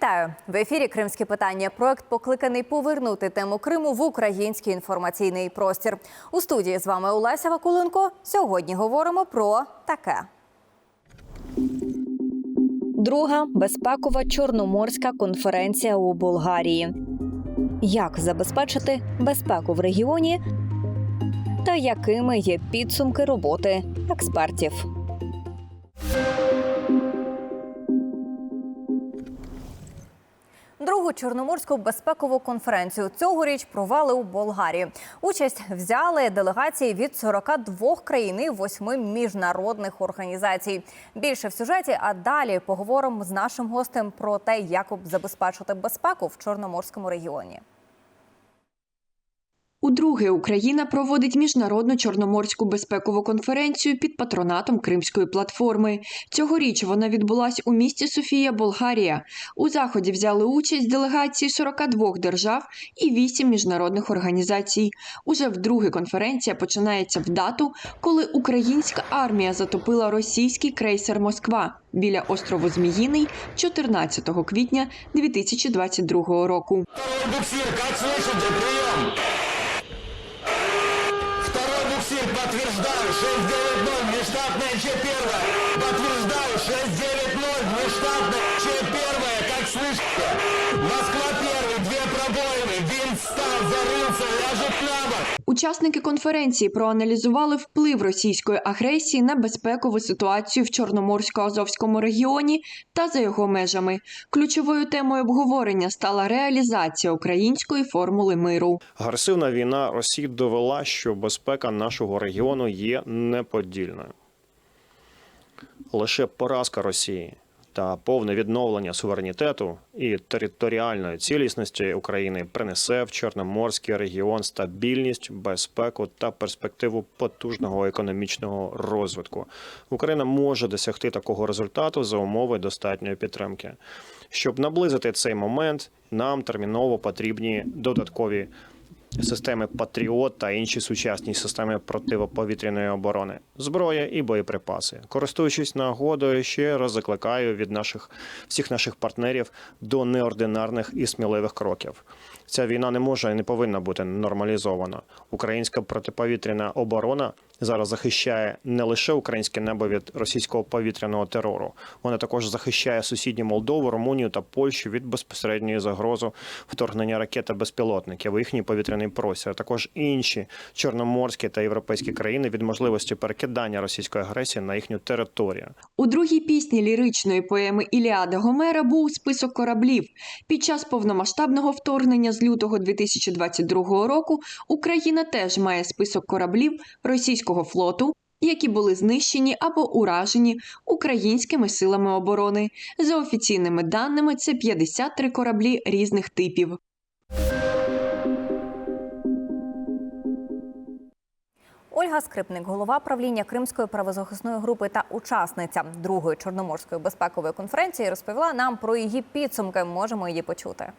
Вітаю в ефірі Кримське питання. Проект покликаний повернути тему Криму в український інформаційний простір. У студії з вами Олеся Вакуленко. Сьогодні говоримо про таке. Друга безпекова чорноморська конференція у Болгарії. Як забезпечити безпеку в регіоні та якими є підсумки роботи експертів? Другу чорноморську безпекову конференцію цьогоріч провели у Болгарії. Участь взяли делегації від 42 країн і 8 міжнародних організацій. Більше в сюжеті, а далі поговоримо з нашим гостем про те, як забезпечити безпеку в чорноморському регіоні. Удруге Україна проводить міжнародну чорноморську безпекову конференцію під патронатом Кримської платформи. Цьогоріч вона відбулась у місті Софія, Болгарія. У заході взяли участь делегації 42 держав і 8 міжнародних організацій. Уже вдруге конференція починається в дату, коли українська армія затопила російський крейсер Москва біля острову Зміїний 14 квітня 2022 року. Буксир, как слышите! внештатная Ч1. Подтверждаю, 690, внештатная Ч1, как слышите? Москва первый, две пробоины, винт встал, зарылся, ляжет на бок. Учасники конференції проаналізували вплив російської агресії на безпекову ситуацію в Чорноморсько-Азовському регіоні та за його межами. Ключовою темою обговорення стала реалізація української формули миру. Агресивна війна Росії довела, що безпека нашого регіону є неподільною. Лише поразка Росії та повне відновлення суверенітету і територіальної цілісності України принесе в Чорноморський регіон стабільність, безпеку та перспективу потужного економічного розвитку. Україна може досягти такого результату за умови достатньої підтримки. Щоб наблизити цей момент, нам терміново потрібні додаткові системи Патріот та інші сучасні системи противоповітряної оборони, зброя і боєприпаси. Користуючись нагодою, ще раз закликаю від наших всіх наших партнерів до неординарних і сміливих кроків. Ця війна не може і не повинна бути нормалізована. Українська протиповітряна оборона зараз захищає не лише українське небо від російського повітряного терору, вона також захищає сусідні Молдову, Румунію та Польщу від безпосередньої загрози вторгнення ракет та безпілотників у їхній повітряний простір, а також інші чорноморські та європейські країни від можливості перекидання російської агресії на їхню територію. У другій пісні ліричної поеми Іліада Гомера був список кораблів. Під час повномасштабного вторгнення з лютого 2022 року Україна теж має список кораблів російського флоту. Які були знищені або уражені українськими силами оборони. За офіційними даними, це 53 кораблі різних типів. Ольга Скрипник, голова правління Кримської правозахисної групи та учасниця другої чорноморської безпекової конференції, розповіла нам про її підсумки. Можемо її почути.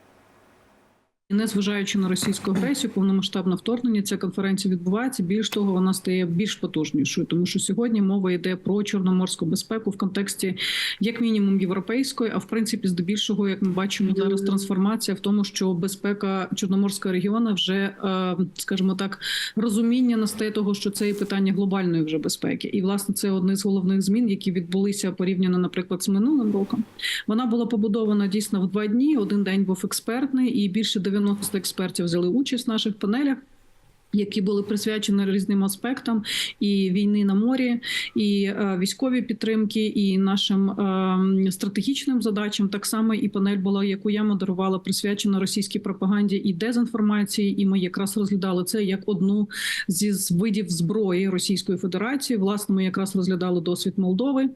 І Незважаючи на російську агресію, повномасштабне вторгнення, ця конференція відбувається. Більш того, вона стає більш потужнішою, тому що сьогодні мова йде про чорноморську безпеку в контексті, як мінімум, європейської, а в принципі, здебільшого, як ми бачимо зараз, трансформація в тому, що безпека чорноморського регіону вже, е, скажімо так, розуміння настає того, що це і питання глобальної вже безпеки, і власне це одне з головних змін, які відбулися порівняно, наприклад, з минулим роком. Вона була побудована дійсно в два дні. Один день був експертний, і більше 90 експертів взяли участь в наших панелях. Які були присвячені різним аспектам і війни на морі, і е, військові підтримки, і нашим е, стратегічним задачам. Так само і панель була, яку я модерувала, присвячена російській пропаганді і дезінформації. І ми якраз розглядали це як одну зі видів зброї Російської Федерації. Власне, ми якраз розглядали досвід Молдови, е,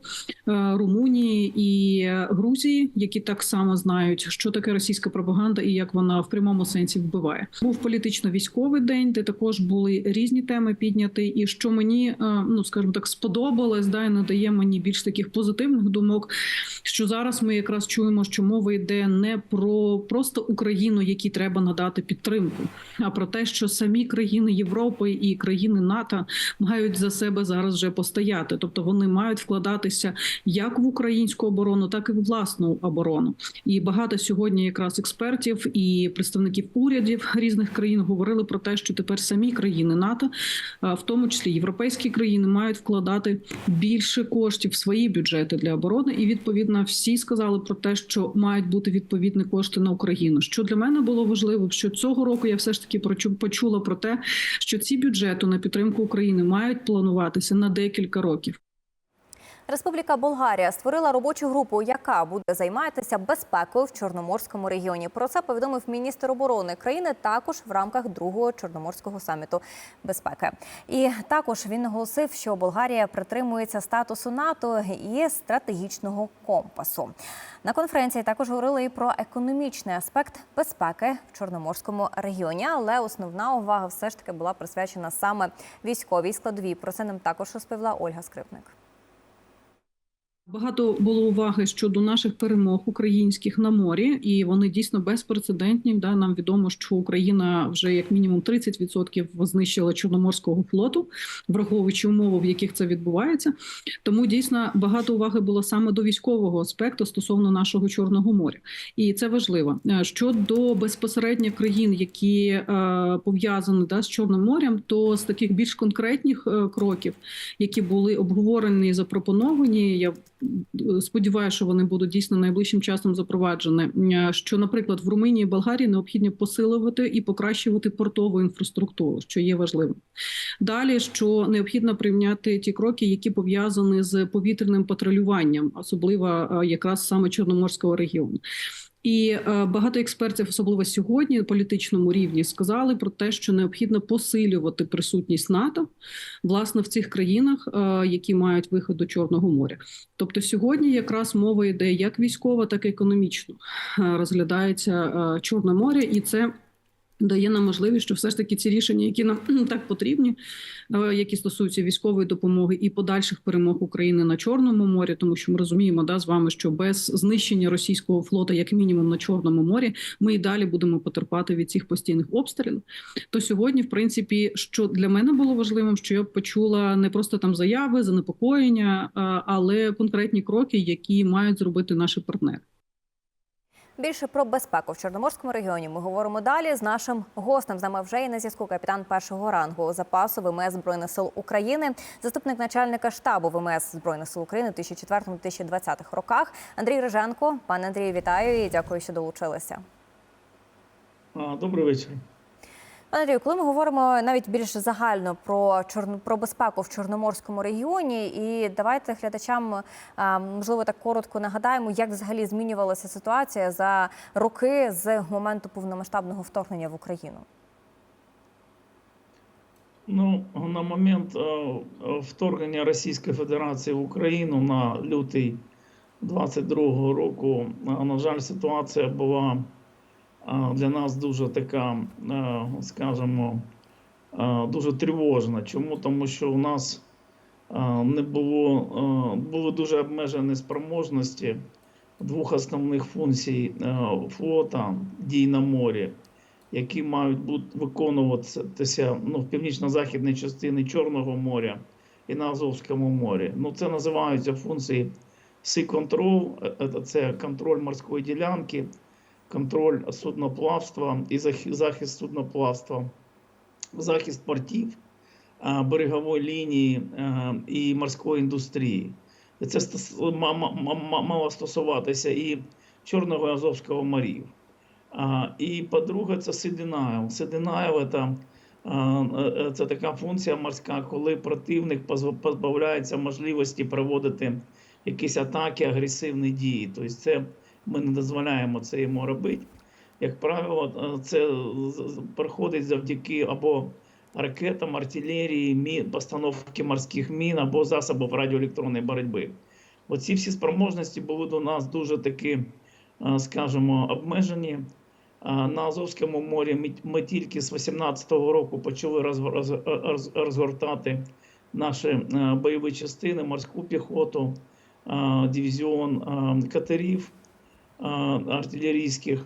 Румунії і Грузії, які так само знають, що таке російська пропаганда і як вона в прямому сенсі вбиває. Був політично-військовий день, де також також були різні теми підняті. І що мені е, ну скажімо так сподобалось, да і надає мені більш таких позитивних думок. Що зараз ми якраз чуємо, що мова йде не про просто Україну, якій треба надати підтримку, а про те, що самі країни Європи і країни НАТО мають за себе зараз вже постояти, тобто вони мають вкладатися як в українську оборону, так і в власну оборону. І багато сьогодні якраз експертів і представників урядів різних країн говорили про те, що тепер самі країни НАТО, в тому числі європейські країни, мають вкладати більше коштів в свої бюджети для оборони. І відповідно всі сказали про те, що мають бути відповідні кошти на Україну. Що для мене було важливо, що цього року я все ж таки почула про те, що ці бюджети на підтримку України мають плануватися на декілька років. Республіка Болгарія створила робочу групу, яка буде займатися безпекою в Чорноморському регіоні. Про це повідомив міністр оборони країни також в рамках другого чорноморського саміту безпеки. І також він наголосив, що Болгарія притримується статусу НАТО і стратегічного компасу. На конференції також говорили і про економічний аспект безпеки в Чорноморському регіоні, але основна увага все ж таки була присвячена саме військовій складовій. Про це нам також розповіла Ольга Скрипник. Багато було уваги щодо наших перемог українських на морі, і вони дійсно безпрецедентні. Да, нам відомо, що Україна вже як мінімум 30% знищила Чорноморського флоту, враховуючи умови, в яких це відбувається. Тому дійсно багато уваги було саме до військового аспекту стосовно нашого чорного моря, і це важливо. Е, Щодо безпосередньо країн, які е, пов'язані да, з Чорним морем, то з таких більш конкретних е, кроків, які були обговорені і запропоновані, я сподіваюся, що вони будуть дійсно найближчим часом запроваджені. Е, Що, наприклад, в Румунії і Болгарії необхідно посилювати і покращувати портову інфраструктуру, що є важливим. Далі що необхідно прийняти ті кроки, які пов'язані з повітряним патрулюванням, особливо е, якраз саме Чорноморського регіону. І е, багато експертів, особливо сьогодні, на політичному рівні, сказали про те, що необхідно посилювати присутність НАТО власне в цих країнах, е, які мають вихід до Чорного моря. Тобто сьогодні якраз мова йде як військова, так і економічно Е, розглядається Чорне море, і це. Дає нам можливість, що все ж таки ці рішення, які нам так потрібні, е, які стосуються військової допомоги і подальших перемог України на Чорному морі, тому що ми розуміємо да, з вами, що без знищення російського флота, як мінімум на Чорному морі, ми і далі будемо потерпати від цих постійних обстрілів. То сьогодні, в принципі, що для мене було важливим, що я почула не просто там заяви, занепокоєння, е, але конкретні кроки, які мають зробити наші партнери. Більше про безпеку в Чорноморському регіоні ми говоримо далі з нашим гостем. З нами вже і на зв'язку капітан першого рангу запасу ВМС Збройних сил України, заступник начальника штабу ВМС Збройних сил України в 2004-2020 роках. Андрій Риженко. Пане Андрію, вітаю і дякую, що долучилися. Добрий вечір. Андрію, коли ми говоримо навіть більш загально про чорно про безпеку в Чорноморському регіоні, і давайте глядачам можливо так коротко нагадаємо, як взагалі змінювалася ситуація за роки з моменту повномасштабного вторгнення в Україну. Ну, на момент е, вторгнення Російської Федерації в Україну на лютий 22-го року, е, на жаль, ситуація була е, для нас дуже така, е, скажімо, е, дуже тривожна. Чому? Тому що у нас е, не було, були дуже обмежені спроможності двох основних функцій флота дій на морі. які мають бути виконуватися ну, в північно-західній частині Чорного моря і на Азовському морі. Ну, це називаються функції Sea Control, це контроль морської ділянки, контроль судноплавства і захист судноплавства, захист портів, е, берегової лінії е, і морської індустрії. Це мало стосуватися і Чорного і Азовського морів. І по-друге, це Сидинайл. Сидинайл це, е, це така функція морська, коли противник позб- позбавляється можливості проводити якісь атаки, агресивні дії. Тобто це ми не дозволяємо це йому робити. Як правило, е, це проходить завдяки або ракетам, артилерії, мі- постановки морських мін або засобів радіоелектронної боротьби. Оці всі спроможності були до нас дуже такі, е, скажімо, обмежені. На Азовському морі ми, тільки з 18-го року почали розгор- роз, роз, розгортати наші е, бойові частини, морську піхоту, е, дивізіон е, катерів е, артилерійських.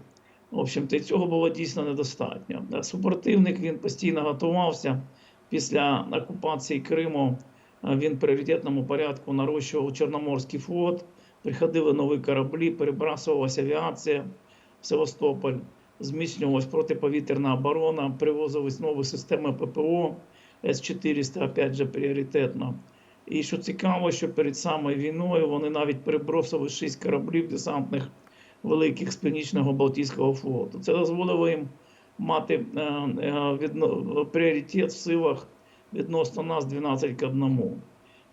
В общем-то, і цього було дійсно недостатньо. Е, Супротивник він постійно готувався після окупації Криму. е, Він в пріоритетному порядку нарощував Чорноморський флот, приходили нові кораблі, перебрасувалася авіація в Севастополь, зміцнювалась протиповітряна оборона, привозились нові системи ППО С-400, опять же, пріоритетно. І що цікаво, що перед самою війною вони навіть перебросили 6 кораблів десантних великих з Північного Балтійського флоту. Це дозволило їм мати е, е, відно, пріоритет в силах відносно нас 12 к 1.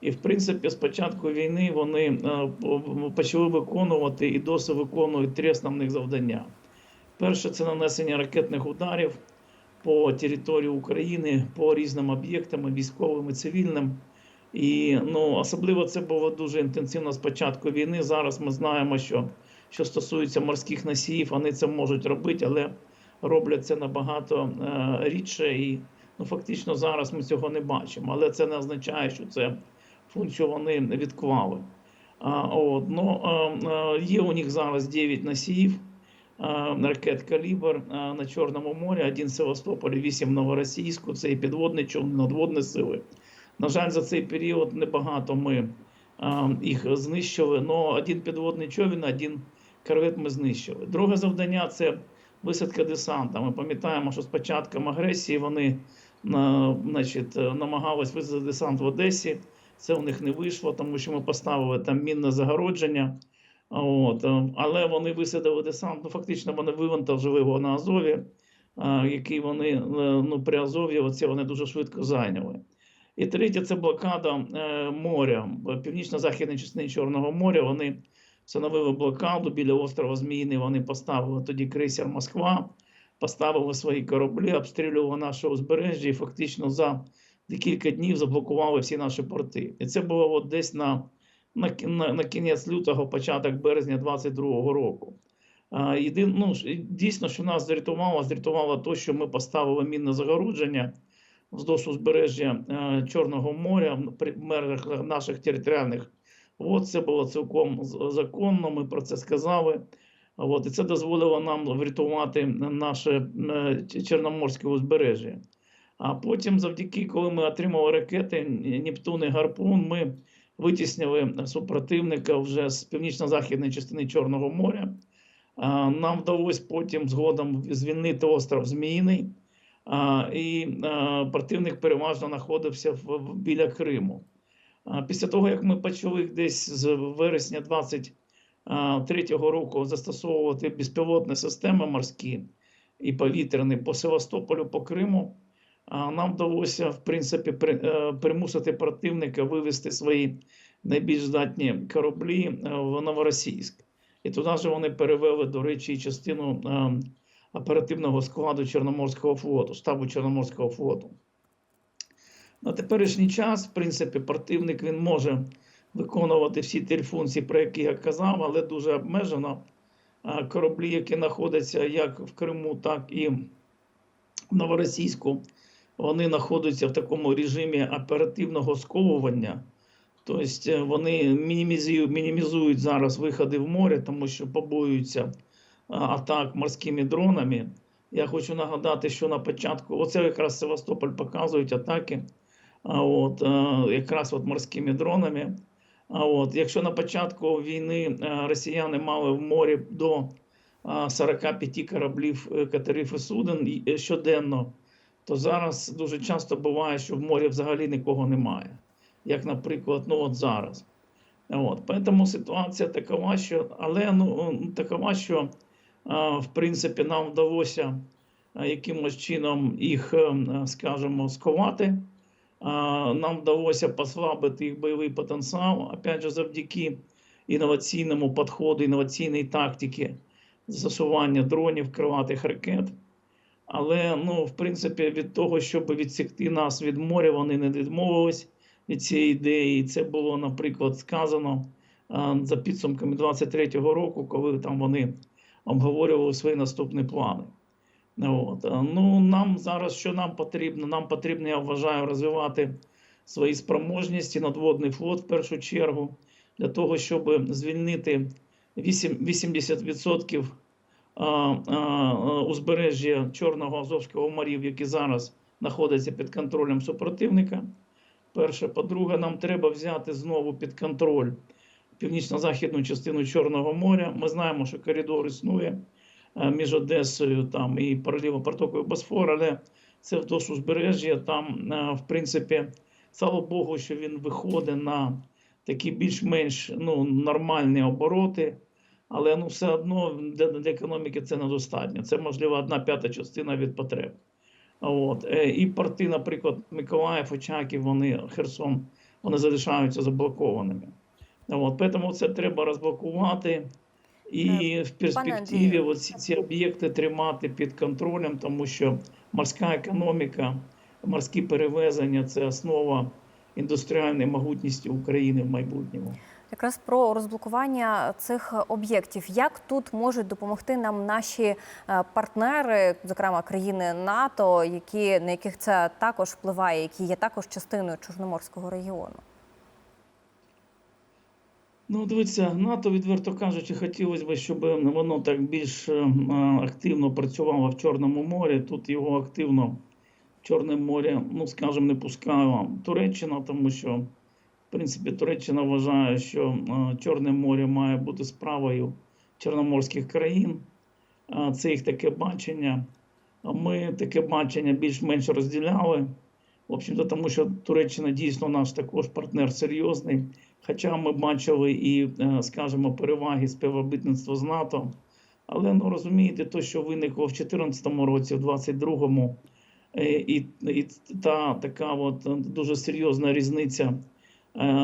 І в принципі, з початку війни вони е, почали виконувати і досі виконують три основних завдання. Перше це нанесення ракетних ударів по території України, по різним об'єктам, військовим і цивільним. І ну, особливо це було дуже інтенсивно з початку війни. Зараз ми знаємо, що що стосується морських носіїв, вони це можуть робити, але роблять це набагато е, рідше. І ну, фактично зараз ми цього не бачимо. Але це не означає, що це функцію вони відклали. От, ну, е, е, є у них зараз 9 носіїв ракет калібр на Чорному морі, один в Севастополі, 8 Новоросійську, це і підводні човни, надводні сили. На жаль, за цей період небагато ми їх знищили, але один підводний човен, один корвет ми знищили. Друге завдання це висадка десанта. Ми пам'ятаємо, що з початком агресії вони е, значить, е, намагались висадити десант в Одесі. Це у них не вийшло, тому що ми поставили там мінне загородження. От, е, але вони висадили десант. Ну, фактично, вони вивантажили його на Азові, який вони ну, при Азові оце вони дуже швидко зайняли. І третє це блокада моря. Північно-західній частині Чорного моря вони встановили блокаду біля острова Зміїний. Вони поставили тоді крейсер Москва, поставили свої кораблі, обстрілювали наше узбережжя і фактично за декілька днів заблокували всі наші порти. І це було от десь на, на, на, на кінець лютого, початок березня 22-го року. А, єдин, ну, дійсно, що нас зрятувало, зрятувало те, що ми поставили мінне загородження вздовж узбережжя е, Чорного моря при межах наших територіальних вод. Це було цілком законно, ми про це сказали. От, і це дозволило нам врятувати наше е, Чорноморське узбережжя. А потім, завдяки, коли ми отримали ракети Нептун і Гарпун, ми витіснили супротивника вже з північно-західної частини Чорного моря. Нам вдалося потім згодом звільнити остров Зміїний, і противник переважно знаходився біля Криму. Після того, як ми почали десь з вересня 23-го року застосовувати безпілотні системи морські і повітряні по Севастополю, по Криму, нам вдалося в принципі е, примусити противника вивести свої найбільш здатні кораблі е, в Новоросійськ. І туди ж вони перевели, до речі, частину е, оперативного складу Чорноморського флоту, штабу Чорноморського флоту. На теперішній час, в принципі, противник він може виконувати всі ті функції, про які я казав, але дуже обмежено. Кораблі, які знаходяться як в Криму, так і в Новоросійську, вони знаходяться в такому режимі оперативного сковування. Тобто е, вони мінімізують, мінімізують зараз виходи в море, тому що побоюються атак морськими дронами. Я хочу нагадати, що на початку, оце якраз Севастополь показують атаки, а от, е, якраз от морськими дронами. А от, якщо на початку війни е, росіяни мали в морі до 45 кораблів е, катерів і суден щоденно, то зараз дуже часто буває, що в морі взагалі нікого немає. Як, наприклад, ну от зараз. От, поэтому ситуація такова, що, але ну, такова, що в принципі нам вдалося якимось чином їх, ем, скажімо, сховати. Нам вдалося послабити їх бойовий потенціал, опять же, завдяки інноваційному підходу, інноваційній тактиці застосування дронів, крилатих ракет. Але, ну, в принципі, від того, щоб відсікти нас від моря, вони не відмовились від цієї ідеї. Це було, наприклад, сказано за підсумками 23-го року, коли там вони обговорювали свої наступні плани. От. е, Ну, нам зараз що нам потрібно? Нам потрібно, я вважаю, розвивати свої спроможності, надводний флот в першу чергу, для того, щоб звільнити 80% а, а, а, узбережжя Чорного Азовського морів, які зараз знаходяться під контролем супротивника. Перше, по-друге, нам треба взяти знову під контроль північно-західну частину Чорного моря. Ми знаємо, що коридор існує е, між Одесою там, і параліво протокою Босфор, але це вздовж узбережжя. Там, е, в принципі, слава Богу, що він виходить на такі більш-менш ну, нормальні обороти. Але ну, все одно для, для економіки це недостатньо. Це, можливо, одна п'ята частина від потреб. От. е, І порти, наприклад, Миколаїв, Очаків, вони, Херсон, вони залишаються заблокованими. От. Тому це треба розблокувати і Е, в перспективі оці, ці об'єкти тримати під контролем, тому що морська економіка, морські перевезення це основа індустріальної могутності України в майбутньому. Якраз про розблокування цих об'єктів. Як тут можуть допомогти нам наші е, партнери, зокрема країни НАТО, які на яких це також впливає, які є також частиною Чорноморського регіону? Ну, дивіться, НАТО, відверто кажучи, хотілося б, щоб воно так більш е, активно працювало в Чорному морі. Тут його активно в Чорне море, ну скажімо, не пускала Туреччина, тому що, в принципі, Туреччина вважає, що е, Чорне море має бути справою чорноморських країн. Це їх таке бачення. Ми таке бачення більш-менш розділяли. В общем-то, тому що Туреччина дійсно наш також партнер серйозний. Хоча ми бачили і, е, скажімо, переваги співробітництва з НАТО. Але ну розумієте, то, що виникло в 2014 році, в 2022, е, і, і та така от е, дуже серйозна різниця,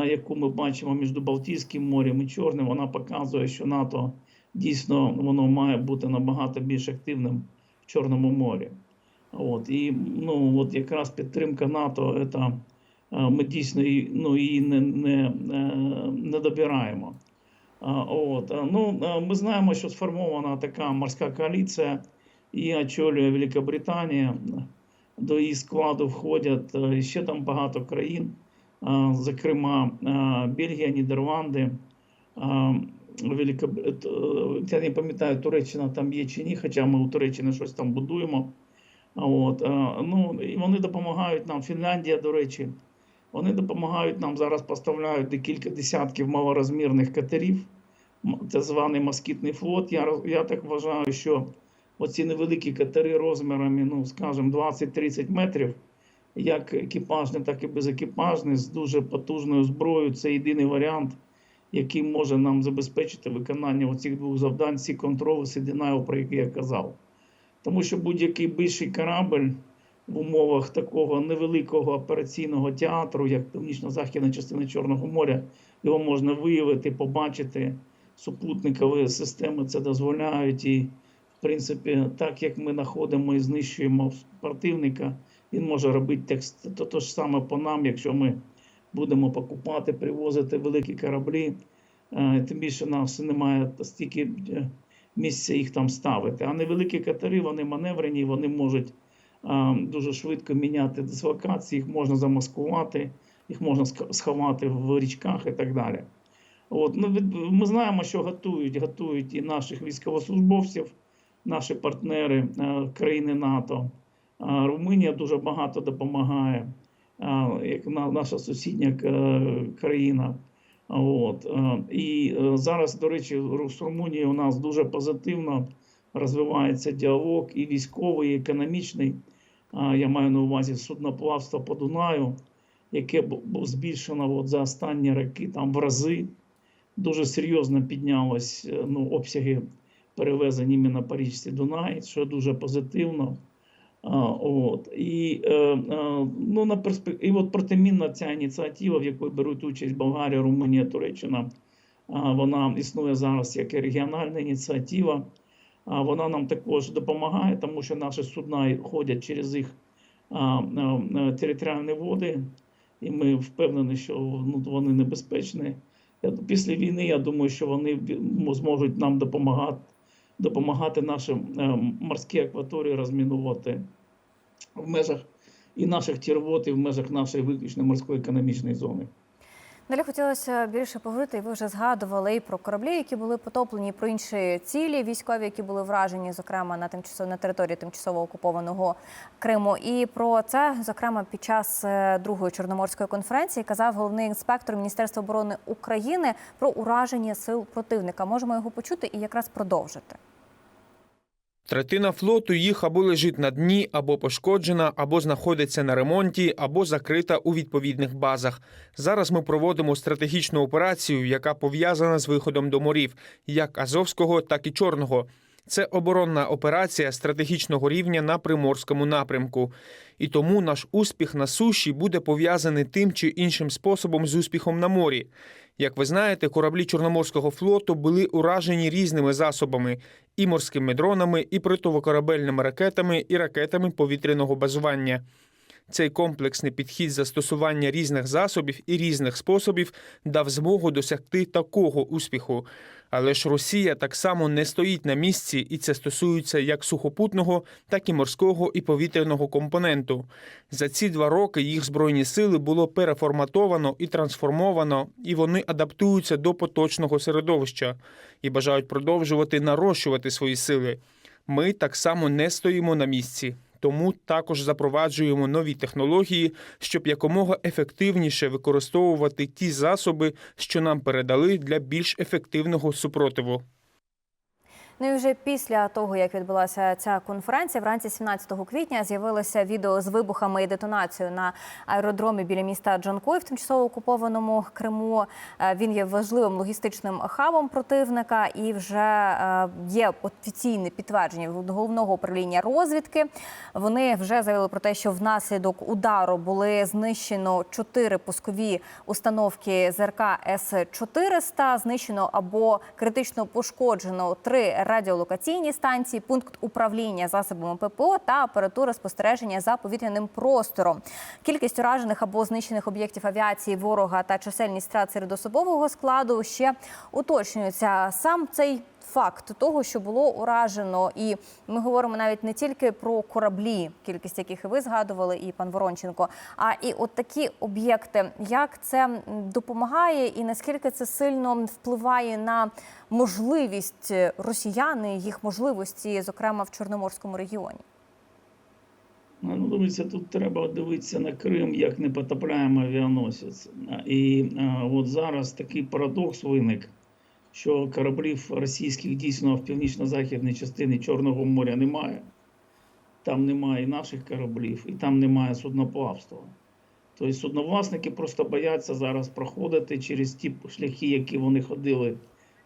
яку ми бачимо між Балтійським морем і Чорним, вона показує, що НАТО дійсно воно має бути набагато більш активним в Чорному морі. От, і ну, от якраз підтримка НАТО, це, ми дійсно ну, її не, не, е, не добираємо. От, ну, ми знаємо, що сформована така морська коаліція, її очолює Великобританія. До її складу входять е, ще там багато країн, зокрема е, Бельгія, Нідерланди. Великоб... е, Я не пам'ятаю, Туреччина там є чи ні, хоча ми у Туреччині щось там будуємо. От, ну, і вони допомагають нам. Фінляндія, до речі, вони допомагають нам зараз поставляють декілька десятків малорозмірних катерів, так званий москітний флот. Я, я так вважаю, що оці невеликі катери розмірами, ну, скажімо, 20-30 метрів, як екіпажні, так і безекіпажні, з дуже потужною зброєю. Це єдиний варіант, який може нам забезпечити виконання оцих двох завдань, ці контроли Сідінаю, про які я казав. Тому що будь-який більший корабль в умовах такого невеликого операційного театру, як північно-західна частина Чорного моря, його можна виявити, побачити. Супутникові системи це дозволяють. І, в принципі, так як ми знаходимо і знищуємо противника, він може робити текст то, то ж саме по нам, якщо ми будемо покупати, привозити великі кораблі. Е, Тим більше нас немає стільки е, місця їх там ставити. А невеликі катери, вони маневрені, вони можуть дуже швидко міняти дислокації, їх можна замаскувати, їх можна сховати в річках і так далі. От, ну, ми знаємо, що готують, готують і наших військовослужбовців, наші партнери е, країни НАТО. Румунія дуже багато допомагає, як наша сусідня е, країна. От. е, І е, зараз, до речі, з Румунією у нас дуже позитивно розвивається діалог і військовий, і економічний. Я маю на увазі судноплавство по Дунаю, яке збільшено от за останні роки там в рази. Дуже серйозно піднялось е, ну, обсяги перевезень іменно по річці Дунай, що дуже позитивно. А, от. І, е, е, ну, на перспек... і от протимінна ця ініціатива, в якій беруть участь Болгарія, Румунія, Туреччина, вона існує зараз як регіональна ініціатива. А, вона нам також допомагає, тому що наші судна ходять через їх територіальні води, і ми впевнені, що ну, вони небезпечні. Після війни я думаю, що вони зможуть нам допомагати допомагати нашим е, морські акваторії розмінувати в межах і наших тірвот, і в межах нашої виключно морської економічної зони. Далі хотілося більше поговорити, ви вже згадували і про кораблі, які були потоплені, і про інші цілі військові, які були вражені, зокрема на тимчасово на території тимчасово окупованого Криму. І про це, зокрема, під час е, другої чорноморської конференції казав головний інспектор Міністерства оборони України про ураження сил противника. Можемо його почути і якраз продовжити. Третина флоту їх або лежить на дні, або пошкоджена, або знаходиться на ремонті, або закрита у відповідних базах. Зараз ми проводимо стратегічну операцію, яка пов'язана з виходом до морів, як Азовського, так і Чорного. Це оборонна операція стратегічного рівня на приморському напрямку. І тому наш успіх на суші буде пов'язаний тим чи іншим способом з успіхом на морі. Як ви знаєте, кораблі Чорноморського флоту були уражені різними засобами: і морськими дронами, і притовокорабельними ракетами, і ракетами повітряного базування. Цей комплексний підхід застосування різних засобів і різних способів дав змогу досягти такого успіху. Але ж Росія так само не стоїть на місці, і це стосується як сухопутного, так і морського і повітряного компоненту. За ці два роки їх збройні сили було переформатовано і трансформовано, і вони адаптуються до поточного середовища і бажають продовжувати нарощувати свої сили. Ми так само не стоїмо на місці. Тому також запроваджуємо нові технології, щоб якомога ефективніше використовувати ті засоби, що нам передали для більш ефективного супротиву. Ну і вже після того, як відбулася ця конференція, вранці 17 квітня з'явилося відео з вибухами і детонацією на аеродромі біля міста Джанкой в тимчасово окупованому Криму. Е, Він є важливим логістичним хабом противника і вже е, є офіційне підтвердження від головного управління розвідки. Вони вже заявили про те, що внаслідок удару були знищено чотири пускові установки ЗРК С-400, знищено або критично пошкоджено три радіолокаційні станції, пункт управління засобами ППО та апаратура спостереження за повітряним простором. Кількість уражених або знищених об'єктів авіації ворога та чисельність втрат серед особового складу ще уточнюються. Сам цей факт того, що було уражено, і ми говоримо навіть не тільки про кораблі, кількість яких і ви згадували, і пан Воронченко, а і от такі об'єкти. Як це допомагає, і наскільки це сильно впливає на можливість росіяни, їх можливості, зокрема в Чорноморському регіоні? Ну, дивіться, тут треба дивитися на Крим як непотопляємий авіаносець. І а, от зараз такий парадокс виник, що кораблів російських дійсно в північно-західній частині Чорного моря немає. Там немає і наших кораблів, і там немає судноплавства. Тобто судновласники просто бояться зараз проходити через ті шляхи, які вони ходили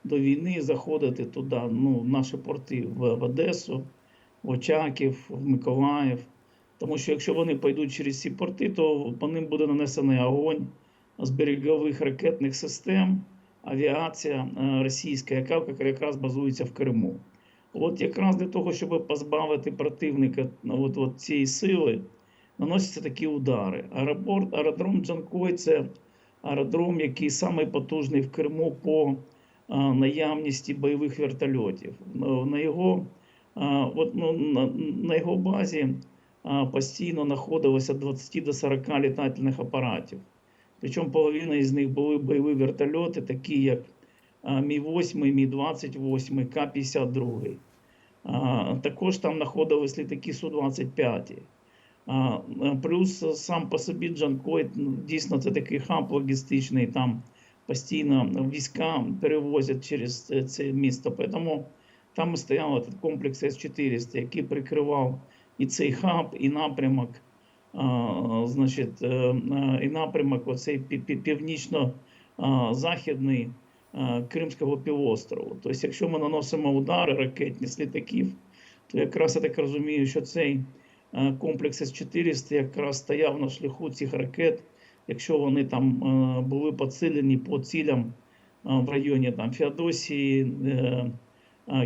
до війни, заходити туди, ну, в наші порти в Одесу, в Очаків, в Миколаїв. Тому що якщо вони пойдуть через ці порти, то по ним буде нанесений огонь з берегових ракетних систем, авіація е, російська, яка якраз базується в Криму. От якраз для того, щоб позбавити противника ну, от, от цієї сили, наносяться такі удари. Аеропорт, аеродром Джанкой це аеродром, який самий потужний в Криму по а, наявності бойових вертольотів. Ну, На його, а, от, ну, на, на його базі а, постійно знаходилося 20 до 40 літательних апаратів. Причому половина із них були бойові вертольоти, такі як Мі-8, Мі-28, К-52. Також там знаходились літаки Су-25. Плюс сам по собі Джанкой, ну, дійсно, це такий хаб логістичний, там постійно війська перевозять через це- місто. Тому там стояв комплекс С-400, який прикривав і цей хаб, і напрямок, значить, е, е, і напрямок оцей пі- пі- північно-західний Кримського півострову. Тобто, якщо ми наносимо удари ракетні з літаків, то якраз я так розумію, що цей е, комплекс С-400 якраз стояв на шляху цих ракет, якщо вони там були поцілені по цілям в районі там, Феодосії,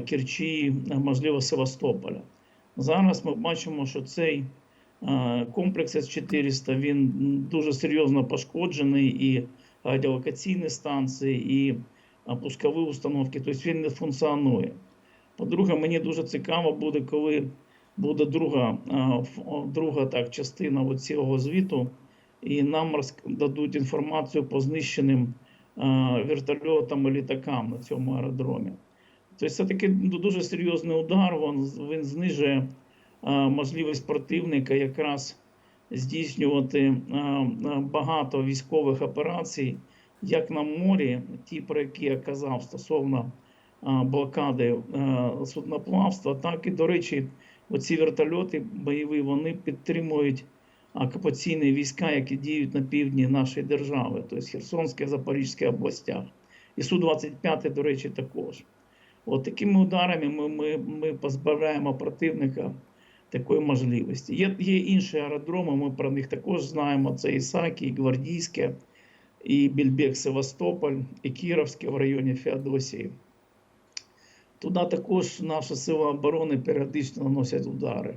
Керчі, можливо, Севастополя. Зараз ми бачимо, що цей комплекс С-400 він дуже серйозно пошкоджений і радіолокаційні станції, і е, пускові установки, тобто він не функціонує. По-друге, мені дуже цікаво буде, коли буде друга, друга так, частина цього звіту, і нам дадуть інформацію по знищеним вертольотам і літакам на цьому аеродромі. Тобто це такий дуже серйозний удар. Він, знижує можливість противника якраз здійснювати багато військових операцій, як на морі, ті, про які я казав стосовно блокади судноплавства, так і, до речі, оці вертольоти бойові вони підтримують окупаційні війська, які діють на півдні нашої держави, тобто Херсонська, Запорізька областях. І Су-25, до речі, також. От такими ударами ми, ми, ми позбавляємо противника такої можливості. Є, є інші аеродроми, ми про них також знаємо. Це Ісакі, і Гвардійське, і Більбек Севастополь, і Кіровське в районі Феодосії. Туди також наші сили оборони періодично наносять удари.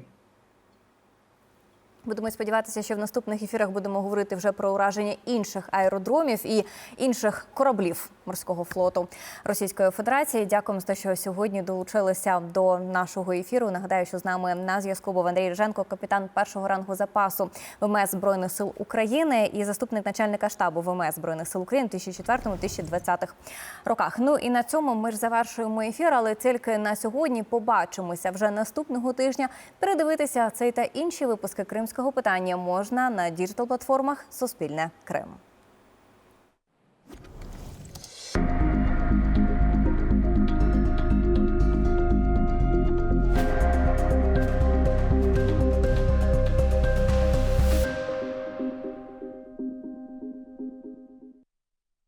Будемо сподіватися, що в наступних ефірах будемо говорити вже про ураження інших аеродромів і інших кораблів морського флоту Російської Федерації. Дякуємо за те, що сьогодні долучилися до нашого ефіру. Нагадаю, що з нами на зв'язку був Андрій Риженко, капітан першого рангу запасу ВМС Збройних сил України і заступник начальника штабу ВМС Збройних сил України в 2004-2020 роках. Ну і на цьому ми ж завершуємо ефір, але тільки на сьогодні побачимося вже наступного тижня. Передивитися цей та інші випуски кримського питання можна на діджитал платформах Суспільне Крим.